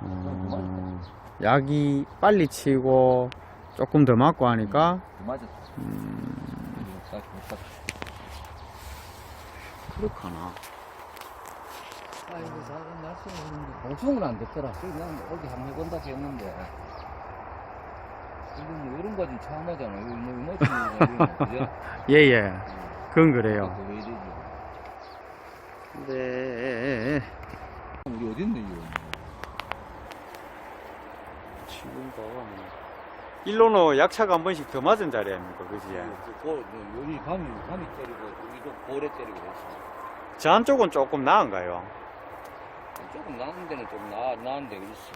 어, 약이 빨리 치고 조금 더 맞고 하니까. 음, 딱, 딱. 그렇구나. 아이고, 작은 날씨는 보충은 안 됐더라. 그래서 난 어디 한번 해본다 했는데. 이거 뭐 이런 거지 처음 하잖아. 이거 뭐 그죠? 예예. 그건 그래요. 왜 이러지? 네. 우리 어딨네, 이거. 봐봐. 일로는 약차가 한 번씩 더 맞은 자리 아닙니까, 그지? 고, 여기 감이, 감이 때리고, 여기도 고래 때리고 했어. 저 한쪽은 조금 나은가요? 조금 나은 데는 좀 나, 나은 데가 있어.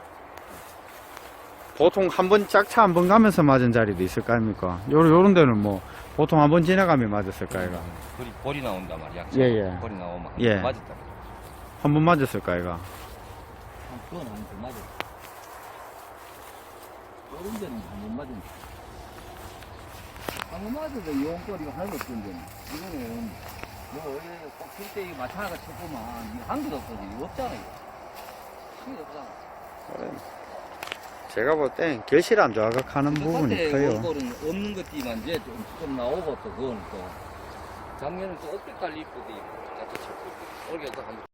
보통 한 번 짝차 한 번 가면서 맞은 자리도 있을 거 아닙니까? 요, 요런 데는 뭐 보통 한 번 지나가면 맞았을 까 이가 볼이, 볼이 나온단 말이야. 예, 예. 볼이 나오면 예. 맞았다. 한 번 맞았을 까 이가 그건 한번 맞았어. 이런 데는 한번 맞았네. 한번 맞아도 이용거리가 하나도 없던데. 이거는, 뭐, 원래 이거 마찬가지가 쳐보면, 이거 한 개도 없거든. 이거 없잖아, 이거. 한 개도 없잖아. 제가 볼 땐 결실 안 조각하는 부분이 커요. 없는 것들만 이제 좀, 좀 나오고 또, 그거는 또. 작년에 또 500달리 이쁘디. 같이 쳤고. 올게 또 한.